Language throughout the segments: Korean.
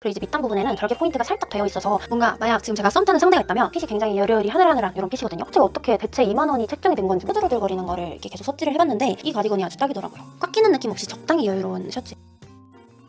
그리고 이제 밑단 부분에는 절개 포인트가 살짝 되어 있어서 뭔가 만약 지금 제가 썸 타는 상대가 있다면 핏이 굉장히 여려여리 하늘하늘한 이런 핏이거든요. 제가 어떻게 대체 2만 원이 책정이 된 건지 후들후들거리는 거를 이렇게 계속 섭지를 해봤는데 이 가디건이 아주 딱이더라고요. 꽉 끼는 느낌 없이 적당히 여유로운 셔츠.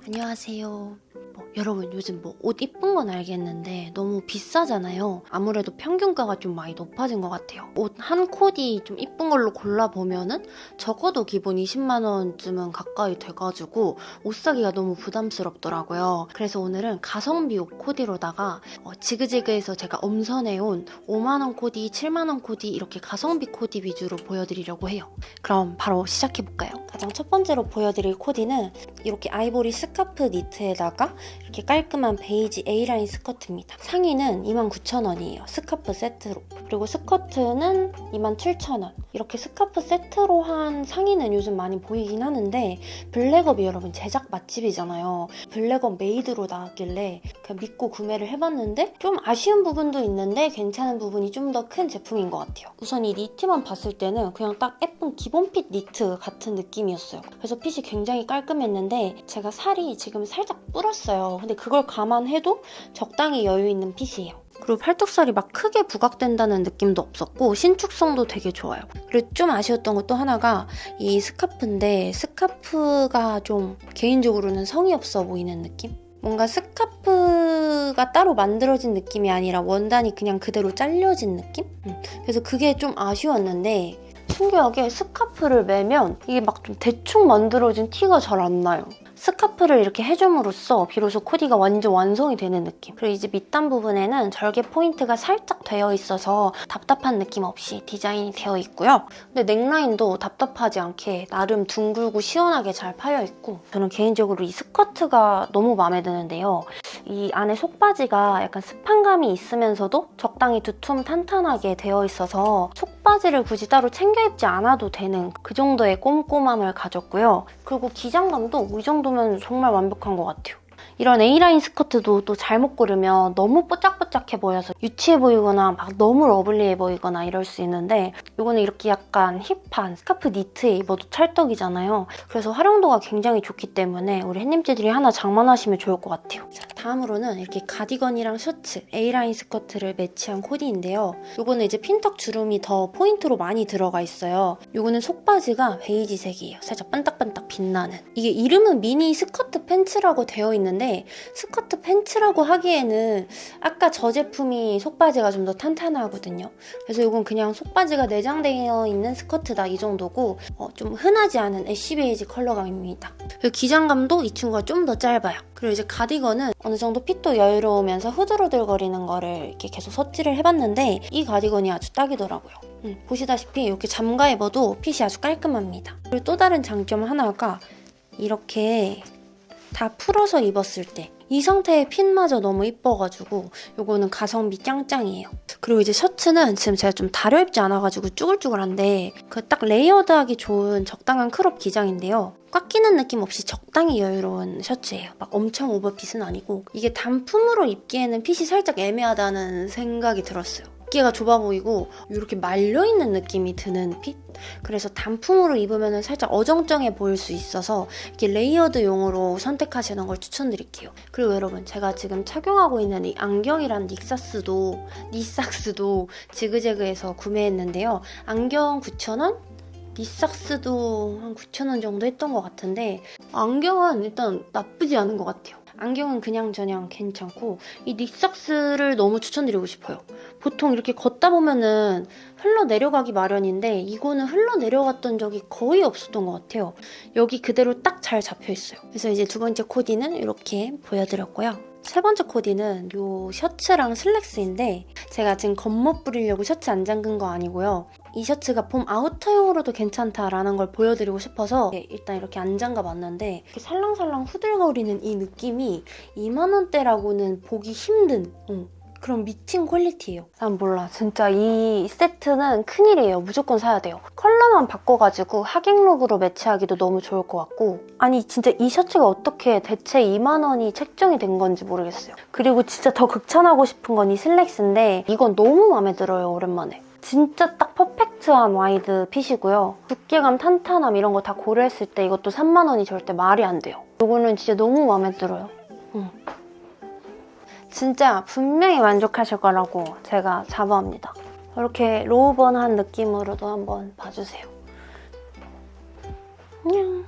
안녕하세요. 뭐, 여러분 요즘 뭐 옷 이쁜 건 알겠는데 너무 비싸잖아요. 아무래도 평균가가 좀 많이 높아진 것 같아요. 옷 한 코디 좀 이쁜 걸로 골라보면은 적어도 기본 20만 원쯤은 가까이 돼가지고 옷 사기가 너무 부담스럽더라고요. 그래서 오늘은 가성비 옷 코디로다가 어, 지그재그에서 제가 엄선해온 5만 원 코디, 7만 원 코디 이렇게 가성비 코디 위주로 보여드리려고 해요. 그럼 바로 시작해볼까요? 가장 첫 번째로 보여드릴 코디는 이렇게 아이보리 스카프 니트에다가 이렇게 깔끔한 베이지 A라인 스커트입니다. 상의는 29,000원이에요. 스카프 세트로. 그리고 스커트는 27,000원. 이렇게 스카프 세트로 한 상의는 요즘 많이 보이긴 하는데 블랙업이 여러분 제작 맛집이잖아요. 블랙업 메이드로 나왔길래 그냥 믿고 구매를 해봤는데 좀 아쉬운 부분도 있는데 괜찮은 부분이 좀 더 큰 제품인 것 같아요. 우선 이 니트만 봤을 때는 그냥 딱 예쁜 기본 핏 니트 같은 느낌이었어요. 그래서 핏이 굉장히 깔끔했는데 제가 살이 지금 살짝 불었어요. 근데 그걸 감안해도 적당히 여유 있는 핏이에요. 그리고 팔뚝살이 막 크게 부각된다는 느낌도 없었고 신축성도 되게 좋아요. 그리고 좀 아쉬웠던 것도 하나가 이 스카프인데 스카프가 좀 개인적으로는 성의 없어 보이는 느낌? 뭔가 스카프가 따로 만들어진 느낌이 아니라 원단이 그냥 그대로 잘려진 느낌? 음, 그래서 그게 좀 아쉬웠는데 신기하게 스카프를 매면 이게 막 좀 대충 만들어진 티가 잘 안 나요. 스카프를 이렇게 해줌으로써 비로소 코디가 완전 완성이 되는 느낌. 그리고 이제 밑단 부분에는 절개 포인트가 살짝 되어 있어서 답답한 느낌 없이 디자인이 되어 있고요. 근데 넥라인도 답답하지 않게 나름 둥글고 시원하게 잘 파여 있고 저는 개인적으로 이 스커트가 너무 마음에 드는데요. 이 안에 속바지가 약간 스판감이 있으면서도 적당히 두툼 탄탄하게 되어 있어서 속 바지를 굳이 따로 챙겨 입지 않아도 되는 그 정도의 꼼꼼함을 가졌고요. 그리고 기장감도 이 정도면 정말 완벽한 것 같아요. 이런 A라인 스커트도 또 잘못 고르면 너무 뽀짝뽀짝해 보여서 유치해 보이거나 막 너무 러블리해 보이거나 이럴 수 있는데 이거는 이렇게 약간 힙한 스카프 니트에 입어도 찰떡이잖아요. 그래서 활용도가 굉장히 좋기 때문에 우리 햇님들이 하나 장만하시면 좋을 것 같아요. 자, 다음으로는 이렇게 가디건이랑 셔츠 A라인 스커트를 매치한 코디인데요. 이거는 이제 핀턱 주름이 더 포인트로 많이 들어가 있어요. 이거는 속바지가 베이지색이에요. 살짝 반딱반딱 빛나는. 이게 이름은 미니 스커트 팬츠라고 되어 있는데 스커트 팬츠라고 하기에는 아까 저 제품이 속바지가 좀 더 탄탄하거든요. 그래서 이건 그냥 속바지가 내장되어 있는 스커트다 이 정도고 어, 좀 흔하지 않은 애쉬 베이지 컬러감입니다. 그리고 기장감도 이 친구가 좀 더 짧아요. 그리고 이제 가디건은 어느 정도 핏도 여유로우면서 후들후들거리는 거를 이렇게 계속 섭지를 해봤는데 이 가디건이 아주 딱이더라고요. 음, 보시다시피 이렇게 잠가 입어도 핏이 아주 깔끔합니다. 그리고 또 다른 장점 하나가 이렇게 다 풀어서 입었을 때 이 상태의 핏마저 너무 이뻐가지고 이거는 가성비 짱짱이에요. 그리고 이제 셔츠는 지금 제가 좀 다려 입지 않아가지고 쭈글쭈글한데 그 딱 레이어드하기 좋은 적당한 크롭 기장인데요. 꽉 끼는 느낌 없이 적당히 여유로운 셔츠예요. 막 엄청 오버핏은 아니고 이게 단품으로 입기에는 핏이 살짝 애매하다는 생각이 들었어요. 어깨가 좁아 보이고 이렇게 말려 있는 느낌이 드는 핏? 그래서 단품으로 입으면 살짝 어정쩡해 보일 수 있어서 이렇게 레이어드용으로 선택하시는 걸 추천드릴게요. 그리고 여러분 제가 지금 착용하고 있는 이 안경이란 닉사스도 니삭스도 지그재그에서 구매했는데요. 안경 9,000원? 니삭스도 한 9,000원 정도 했던 것 같은데 안경은 일단 나쁘지 않은 것 같아요. 안경은 그냥 저냥 괜찮고 이 닉삭스를 너무 추천드리고 싶어요. 보통 이렇게 걷다 보면은 흘러 내려가기 마련인데 이거는 흘러 내려갔던 적이 거의 없었던 것 같아요. 여기 그대로 딱 잘 잡혀 있어요. 그래서 이제 두 번째 코디는 이렇게 보여드렸고요. 세 번째 코디는 요 셔츠랑 슬랙스인데 제가 지금 겉멋 부리려고 셔츠 안 잠근 거 아니고요. 이 셔츠가 봄 아우터용으로도 괜찮다라는 걸 보여드리고 싶어서 일단 이렇게 안 잠가 봤는데 이렇게 살랑살랑 후들거리는 이 느낌이 2만원대라고는 보기 힘든 응. 그런 미친 퀄리티예요. 난 몰라. 진짜 이 세트는 큰일이에요. 무조건 사야 돼요. 컬러만 바꿔가지고 하객룩으로 매치하기도 너무 좋을 것 같고 아니 진짜 이 셔츠가 어떻게 대체 2만 원이 책정이 된 건지 모르겠어요. 그리고 진짜 더 극찬하고 싶은 건 이 슬랙스인데 이건 너무 마음에 들어요. 오랜만에. 진짜 딱 퍼펙트한 와이드 핏이고요. 두께감, 탄탄함 이런 거 다 고려했을 때 이것도 3만 원이 절대 말이 안 돼요. 이거는 진짜 너무 마음에 들어요. 응. 진짜 분명히 만족하실 거라고 제가 자부합니다. 이렇게 로우번한 느낌으로도 한번 봐주세요. 안녕.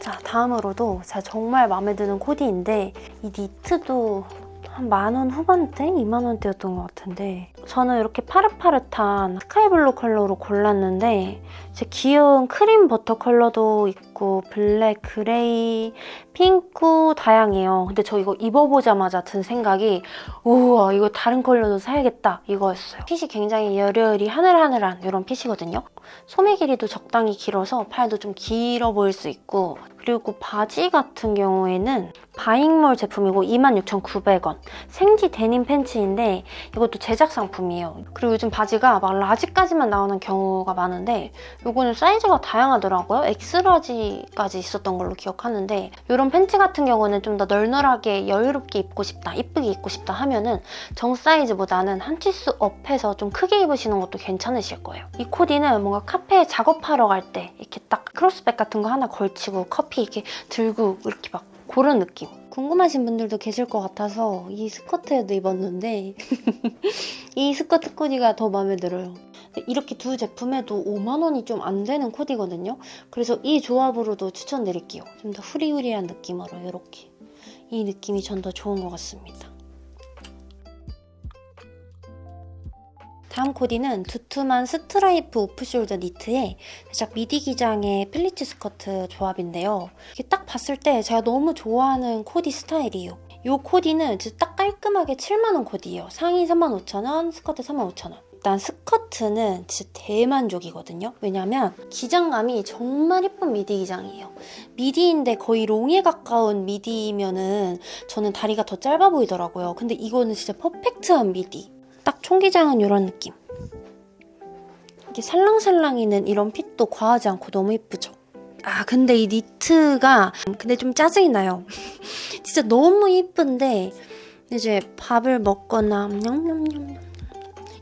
자, 다음으로도 제가 정말 마음에 드는 코디인데 이 니트도 한 만 원 후반대? 2만 원대였던 것 같은데 저는 이렇게 파릇파릇한 스카이블루 컬러로 골랐는데 제 귀여운 크림 버터 컬러도 있고 블랙, 그레이, 핑크 다양해요. 근데 저 이거 입어보자마자 든 생각이 우와 이거 다른 컬러도 사야겠다 이거였어요. 핏이 굉장히 여려리 하늘하늘한 이런 핏이거든요. 소매 길이도 적당히 길어서 팔도 좀 길어 보일 수 있고 그리고 바지 같은 경우에는 바잉몰 제품이고 26,900원 생지 데님 팬츠인데 이것도 제작 상품이에요. 그리고 요즘 바지가 막 라지까지만 나오는 경우가 많은데 요거는 사이즈가 다양하더라고요. 엑스라지까지 있었던 걸로 기억하는데 이런 팬츠 같은 경우는 좀 더 널널하게 여유롭게 입고 싶다, 이쁘게 입고 싶다 하면은 정 사이즈보다는 한 치수 업해서 좀 크게 입으시는 것도 괜찮으실 거예요. 이 코디는 뭔가 카페에 작업하러 갈 때 이렇게 딱 크로스백 같은 거 하나 걸치고 커피 이렇게 들고 이렇게 막 그런 느낌. 궁금하신 분들도 계실 것 같아서 이 스커트에도 입었는데 이 스커트 코디가 더 마음에 들어요. 이렇게 두 제품에도 5만 원이 좀 안 되는 코디거든요. 그래서 이 조합으로도 추천드릴게요. 좀 더 후리후리한 느낌으로 이렇게 이 느낌이 전 더 좋은 것 같습니다. 다음 코디는 두툼한 스트라이프 오프숄더 니트에 살짝 미디 기장의 플리츠 스커트 조합인데요. 이게 딱 봤을 때 제가 너무 좋아하는 코디 스타일이에요. 이 코디는 진짜 딱 깔끔하게 7만원 코디예요. 상의 35,000원, 스커트 35,000원. 일단 스커트는 진짜 대만족이거든요. 왜냐면 기장감이 정말 예쁜 미디 기장이에요. 미디인데 거의 롱에 가까운 미디면은 저는 다리가 더 짧아 보이더라고요. 근데 이거는 진짜 퍼펙트한 미디. 딱 총기장은 이런 느낌. 이게 살랑살랑이는 이런 핏도 과하지 않고 너무 예쁘죠. 아 근데 이 니트가 근데 좀 짜증이 나요. 진짜 너무 예쁜데 이제 밥을 먹거나 냠냠냠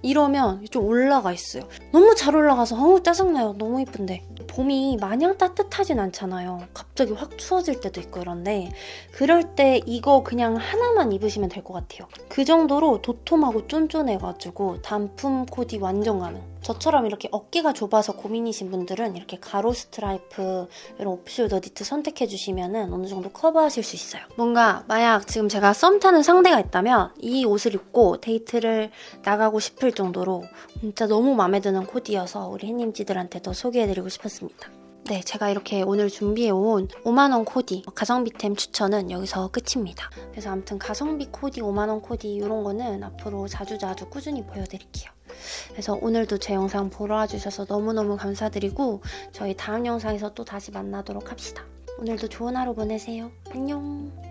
이러면 좀 올라가 있어요. 너무 잘 올라가서 어우 짜증나요. 너무 예쁜데. 봄이 마냥 따뜻하진 않잖아요. 갑자기 확 추워질 때도 있고 이런데 그럴 때 이거 그냥 하나만 입으시면 될 것 같아요. 그 정도로 도톰하고 쫀쫀해가지고 단품 코디 완전 가능. 저처럼 이렇게 어깨가 좁아서 고민이신 분들은 이렇게 가로 스트라이프 이런 오프숄더 니트 선택해 주시면 어느 정도 커버하실 수 있어요. 뭔가 만약 지금 제가 썸 타는 상대가 있다면 이 옷을 입고 데이트를 나가고 싶을 정도로 진짜 너무 마음에 드는 코디여서 우리 햇님지들한테도 소개해드리고 싶었습니다. 네, 제가 이렇게 오늘 준비해온 5만원 코디 가성비템 추천은 여기서 끝입니다. 그래서 아무튼 가성비 코디, 5만원 코디 이런 거는 앞으로 자주자주 꾸준히 보여드릴게요. 그래서 오늘도 제 영상 보러 와주셔서 너무너무 감사드리고 저희 다음 영상에서 또 다시 만나도록 합시다. 오늘도 좋은 하루 보내세요. 안녕.